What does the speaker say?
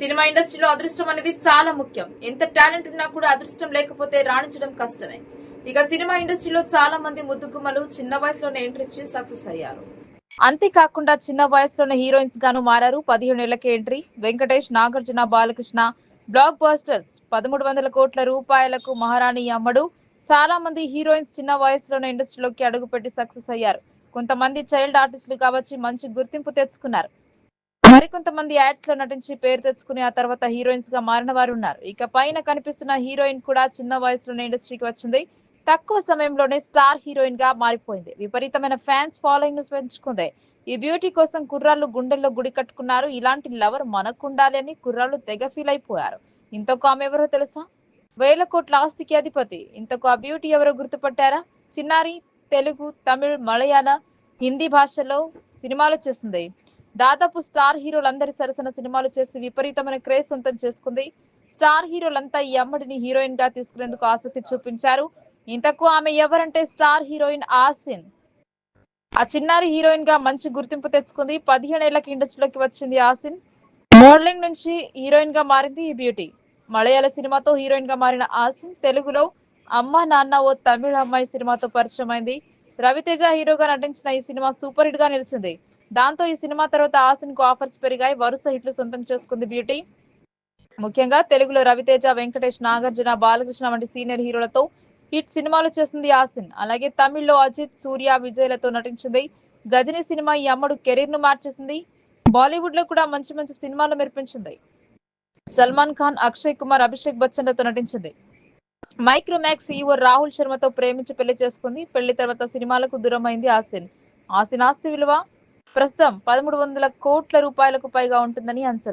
Cinema ఇండస్ట్రీలో అదృష్టం అనేది చాలా ముఖ్యం. ఎంత టాలెంట్ ఉన్నా కూడా అదృష్టం లేకపోతే రాణించడం కష్టమే. ఇక సినిమా ఇండస్ట్రీలో చాలా మంది ముద్దుగుమ్మలు చిన్న వయసులోనే ఎంట్రీ ఇచ్చి సక్సెస్ అయ్యారు. అంతేకాకుండా చిన్న వయసులోనే హీరోయిన్స్ గాను మారారు. పదిహేను ఏళ్ళకి entry. Venkatesh Nagarjuna Balakrishna blockbusters పదమూడు వందల కోట్ల రూపాయలకు మహారాణి అమ్మడు. చాలా మంది హీరోయిన్స్ చిన్న వయసులోనే ఇండస్ట్రీలోకి అడుగుపెట్టి సక్సెస్ అయ్యారు. కొంతమంది చైల్డ్ ఆర్టిస్టులు కావచ్చి మంచి గుర్తింపు తెచ్చుకున్నారు. మరికొంతమంది యాడ్స్లో నటించి పేరు తెచ్చుకుని ఆ తర్వాత హీరోయిన్స్గా మారిన వారు ఉన్నారు ఇక పైన కనిపిస్తున్న హీరోయిన్ కూడా చిన్న వయసులోనే ఇండస్ట్రీకి వచ్చింది. తక్కువ సమయంలోనే స్టార్ హీరోయిన్గా మారిపోయింది. విపరీతమైన ఫ్యాన్స్ ఫాలోయింగ్ను పెంచుకుంది. ఈ బ్యూటీ కోసం కుర్రాళ్ళు గుండెల్లో గుడి కట్టుకున్నారు. ఇలాంటి లవర్ మనకుండాలి అని కుర్రాళ్ళు తెగ ఫీల్ అయిపోయారు. ఇంతకు ఆమె ఎవరో తెలుసా? వేల కోట్ల ఆస్తికి అధిపతి. ఇంతకు ఆ బ్యూటీ ఎవరో గుర్తుపట్టారా? చిన్నారి తెలుగు తమిళ్ మలయాళ హిందీ భాషలో సినిమాలు చేస్తుంది దాదాపు స్టార్ హీరోలందరి సరసన సినిమాలు చేసి విపరీతమైన క్రేజ్ సొంతం చేసుకుంది. స్టార్ హీరోలంతా ఈ అమ్మడిని హీరోయిన్గా తీసుకునేందుకు ఆసక్తి చూపించారు. ఇంతకు ఆమె ఎవరంటే స్టార్ హీరోయిన్ ఆసిన్? ఆ చిన్నారి హీరోయిన్గా మంచి గుర్తింపు తెచ్చుకుంది. పదిహేను ఇండస్ట్రీలోకి వచ్చింది ఆసిన్. మోడలింగ్ నుంచి హీరోయిన్గా మారింది ఈ బ్యూటీ. మలయాళ సినిమాతో హీరోయిన్గా మారిన ఆసిన్ తెలుగులో అమ్మ నాన్న ఓ తమిళ అమ్మాయి సినిమాతో పరిచయం అయింది రవితేజ హీరోగా నటించిన ఈ సినిమా సూపర్ హిట్గా నిలిచింది. దాంతో ఈ సినిమా తర్వాత ఆసిన్కు ఆఫర్స్ పెరిగాయి. వరుస హిట్లు సొంతం చేసుకుంది బ్యూటీ. ముఖ్యంగా తెలుగులో రవితేజ వెంకటేష్ నాగార్జున బాలకృష్ణ వంటి సీనియర్ హీరోలతో హిట్ సినిమాలు చేసింది ఆసిన్ అలాగే తమిళ్ళో అజిత్ సూర్య విజయ్లతో నటించింది. గజని సినిమా ఈ అమ్మడు కెరీర్ను మార్చేసింది. బాలీవుడ్లో కూడా మంచి మంచి సినిమాలు మెరిపించింది. సల్మాన్ ఖాన్ అక్షయ్ కుమార్ అభిషేక్ బచ్చన్లతో నటించింది. మైక్రోమాక్స్ ఈవో రాహుల్ శర్మతో ప్రేమించి పెళ్ళి చేసుకుంది. పెళ్ళి తర్వాత సినిమాలకు దూరమైంది ఆసిన్ ఆసిన్ ఆస్తి విలువ? ప్రస్తుతం పదమూడు వందల కోట్ల రూపాయలకు పైగా ఉంటుందని అంచనా.